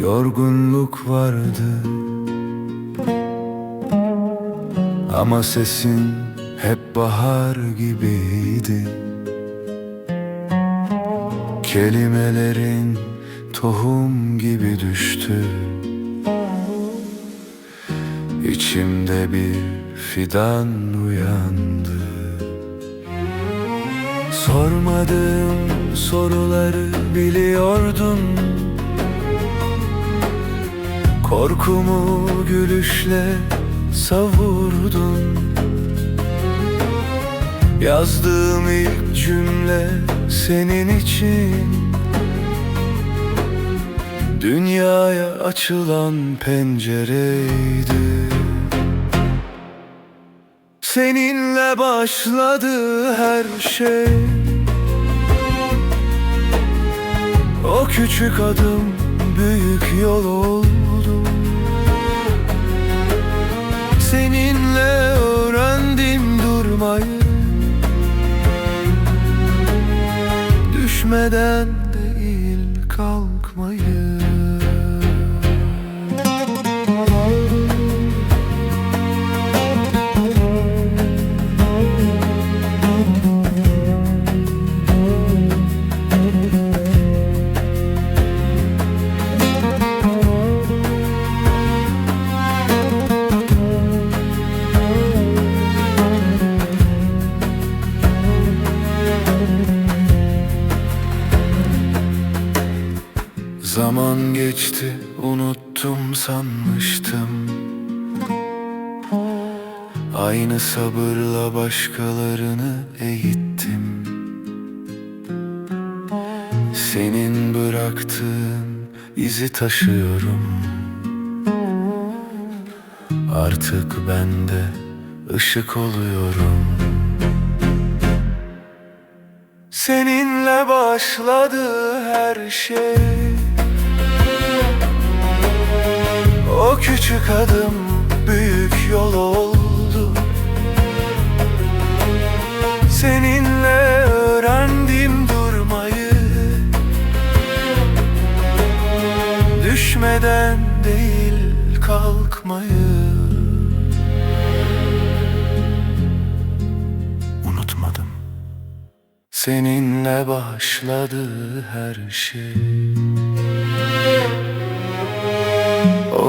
yorgunluk vardı. Ama sesin hep bahar gibiydi. Kelimelerin tohum gibi düştü. İçimde bir fidan uyandı Sormadığım soruları biliyordun. Korkumu gülüşle savurdun. Yazdığım ilk cümle senin için. Dünyaya açılan pencereydi Seninle başladı her şey. O küçük adım büyük yol oldu. Seninle öğrendim durmayı. Düşmeden değil kalkmayı Zaman geçti unuttum sanmıştım. Aynı sabırla başkalarını eğittim. Senin bıraktığın izi taşıyorum. Artık ben de ışık oluyorum. Seninle başladı her şey O küçük adım büyük yol oldu. Seninle öğrendim durmayı. Düşmeden değil kalkmayı. Unutmadım. Seninle başladı her şey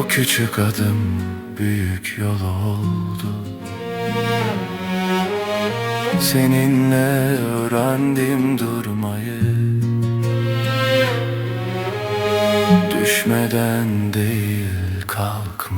O küçük adım büyük yol oldu. Seninle öğrendim durmayı. Düşmeden değil kalk